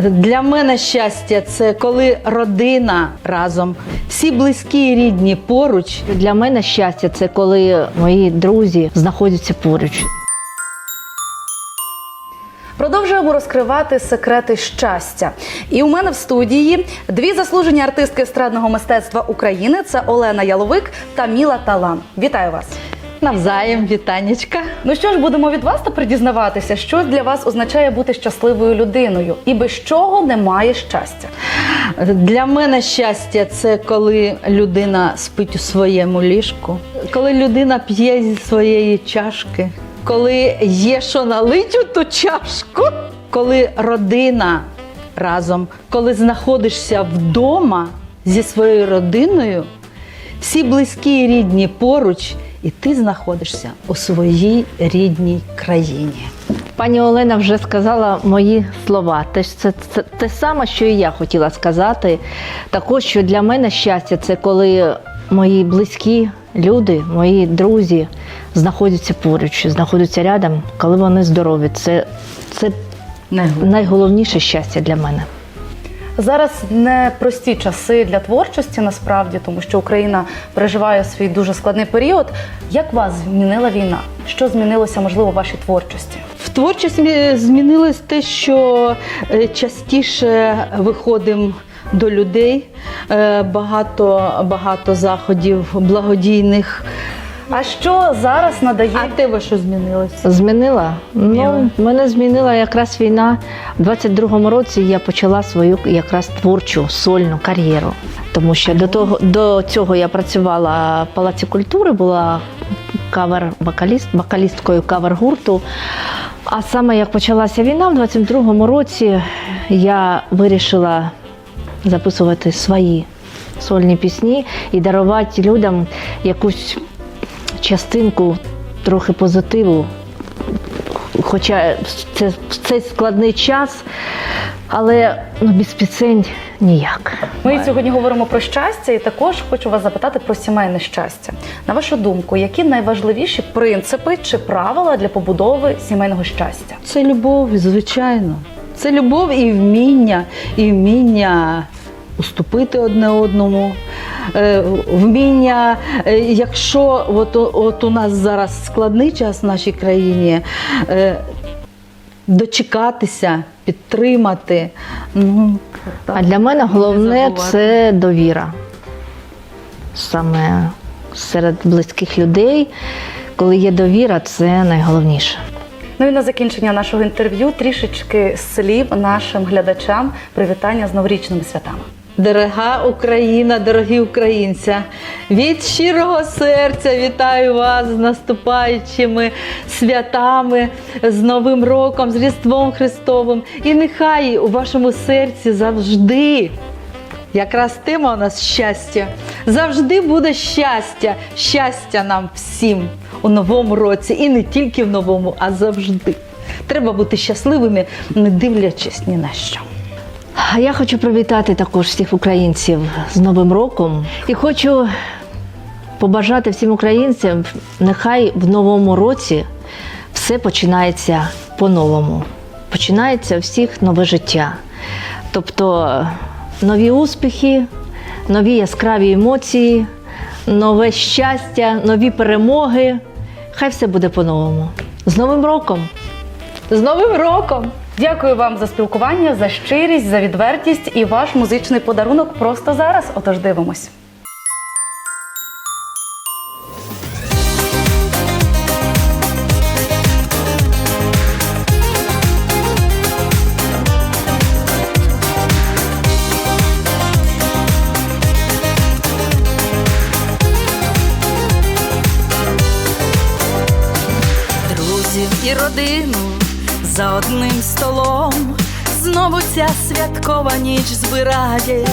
Для мене щастя це коли родина разом, всі близькі і рідні поруч. Для мене щастя це коли мої друзі знаходяться поруч. Продовжуємо розкривати секрети щастя. І у мене в студії дві заслужені артистки естрадного мистецтва України: це Олена Яловик та Міла Талан. Вітаю вас! Навзаєм, вітанечка. Ну що ж, будемо від вас тепер дізнаватися, що для вас означає бути щасливою людиною, і без чого немає щастя. Для мене щастя це коли людина спить у своєму ліжку, коли людина п'є зі своєї чашки, коли є що налить у ту чашку, коли родина разом, коли знаходишся вдома зі своєю родиною, всі близькі і рідні поруч, і ти знаходишся у своїй рідній країні. Пані Олена вже сказала мої слова. Те, це, це те саме, що і я хотіла сказати. Також, що для мене щастя це коли мої близькі люди, мої друзі знаходяться поруч, знаходяться рядом, коли вони здорові. Це, це найголовніше щастя для мене. Зараз непрості часи для творчості, насправді, тому що Україна переживає свій дуже складний період. Як вас змінила війна? Що змінилося, можливо, в вашій творчості? В творчості змінилось те, що е, частіше виходимо до людей, е, багато, багато заходів благодійних. А що зараз надає А тебе що змінилось? Змінила? Ну, мене змінила якраз війна. У 22-му році я почала свою якраз творчу сольну кар'єру. Тому що до того до цього я працювала в Палаці культури, була кавер-вокаліст, вокалісткою кавер-гурту. А саме як почалася війна, в 22-му році я вирішила записувати свої сольні пісні і дарувати людям якусь частинку трохи позитиву. Хоча це в цей складний час, але ну, без пісень ніяк. Ми сьогодні говоримо про щастя, і також хочу вас запитати про сімейне щастя. На вашу думку, які найважливіші принципи чи правила для побудови сімейного щастя? Це любов, звичайно. Це любов і вміння, і вміння уступити одне одному. Е, Вміння, е, якщо от, от у нас зараз складний час в нашій країні, е, дочекатися, підтримати. Ну, так, А для мене головне це довіра. Саме серед близьких людей, коли є довіра, це найголовніше. Ну і на закінчення нашого інтерв'ю трішечки слів нашим глядачам привітання з новорічними святами. Дорога Україна, дорогі українці, від щирого серця вітаю вас з наступаючими святами, з Новим роком, з Різдвом Христовим. І нехай у вашому серці завжди, якраз тема у нас щастя, завжди буде щастя, щастя нам всім у новому році. І не тільки в новому, а завжди. Треба бути щасливими, не дивлячись ні на що. А я хочу привітати також всіх українців з Новим роком і хочу побажати всім українцям, нехай в новому році все починається по-новому. Починається у всіх нове життя. Тобто нові успіхи, нові яскраві емоції, нове щастя, нові перемоги. Хай все буде по-новому. З Новим роком! З Новим роком! Дякую вам за спілкування, за щирість, за відвертість і ваш музичний подарунок просто зараз. Отож дивимось. і родину за одним столом знову ця святкова ніч збирає.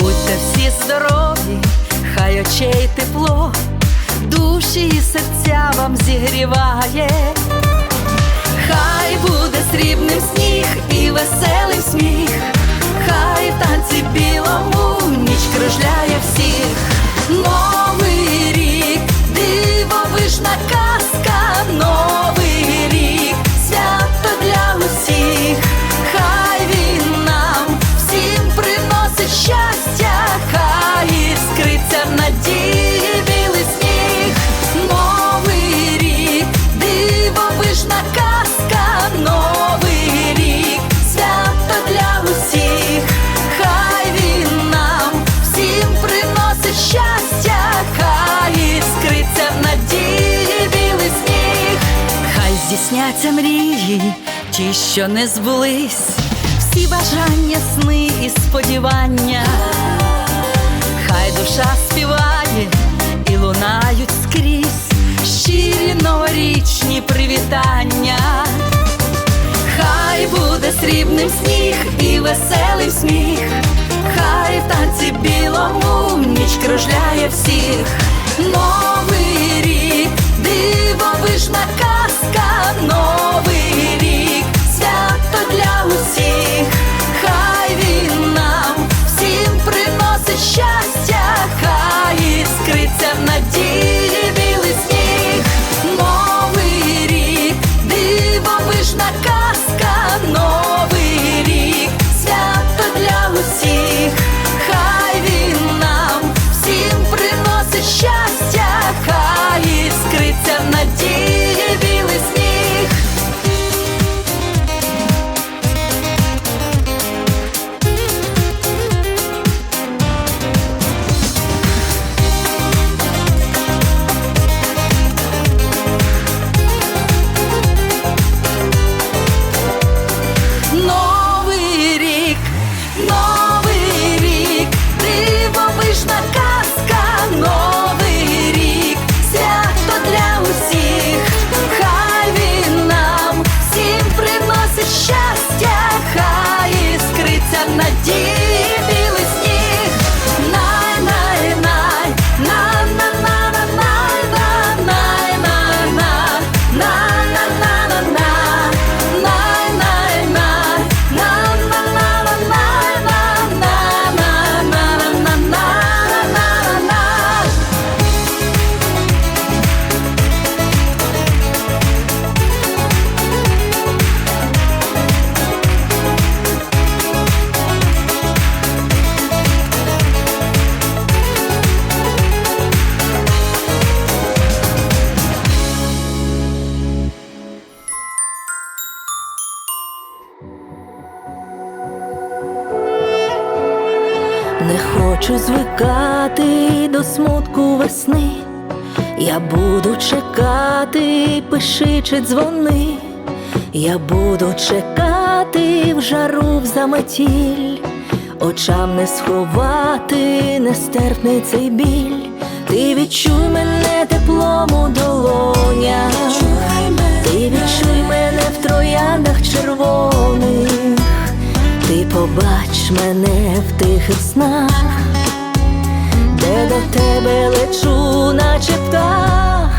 Будьте всі здорові, хай очей тепло, душі і серця вам зігріває. Хай буде срібним сніг і веселий сміх, хай в танці білому ніч кружляє всіх. Новий рік, дивовижна казка, здійсняться мрії, ті, що не збулись, всі бажання, сни і сподівання. Хай душа співає і лунають скрізь щирі новорічні привітання. Хай буде срібним сніг і веселий сміх, хай в танці білому ніч кружляє всіх. Новий рік, дивовижна казка, новий рік, свято для усіх, хочу звикати до смутку весни. Я буду чекати, пиши чи дзвони. Я буду чекати в жару в заметіль, очам не сховати нестерпний цей біль. Ти відчуй мене теплом у долонях, ти відчуй мене в трояндах побач мене в тихих снах, де до тебе лечу, наче птах.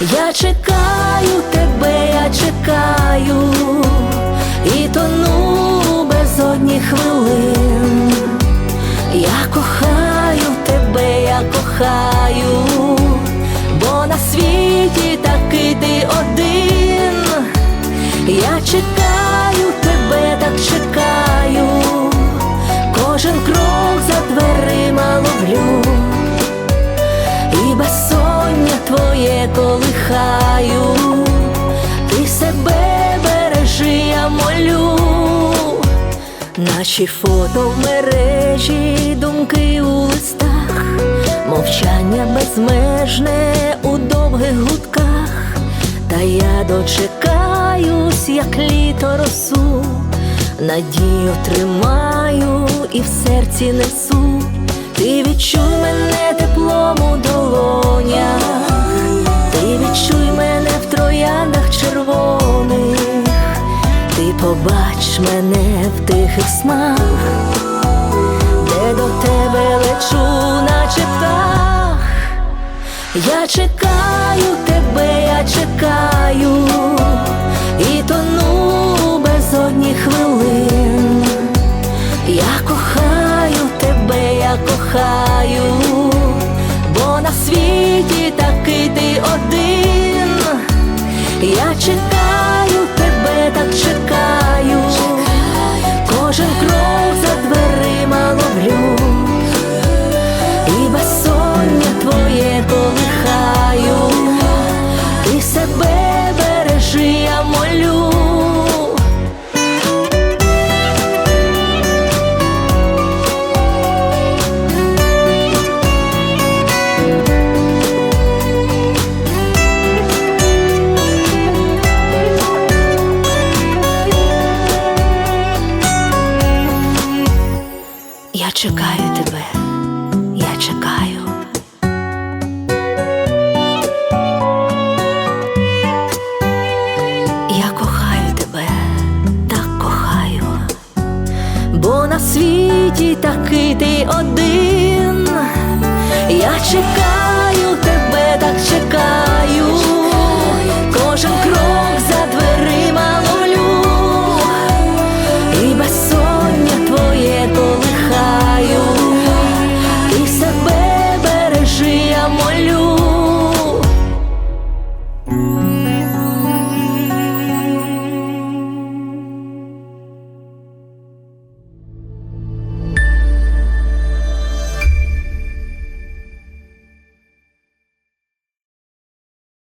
Я чекаю тебе, я чекаю, і тону без одні хвилин. Я кохаю тебе, я кохаю, колихаю, ти себе бережи, я молю, наші фото в мережі, думки у листах, мовчання безмежне у довгих гудках. Та я дочекаюсь, як літо росу, надію тримаю і в серці несу. Ти відчуй мене побач мене в тихих снах, де до тебе лечу, наче птах. Я чекаю тебе, я чекаю, і тону без одні хвилин. Я кохаю тебе, я кохаю, бо на світі такий ти один. Я чекаю так чекаю, світі такий ти один. Я чекаю тебе, так чекаю.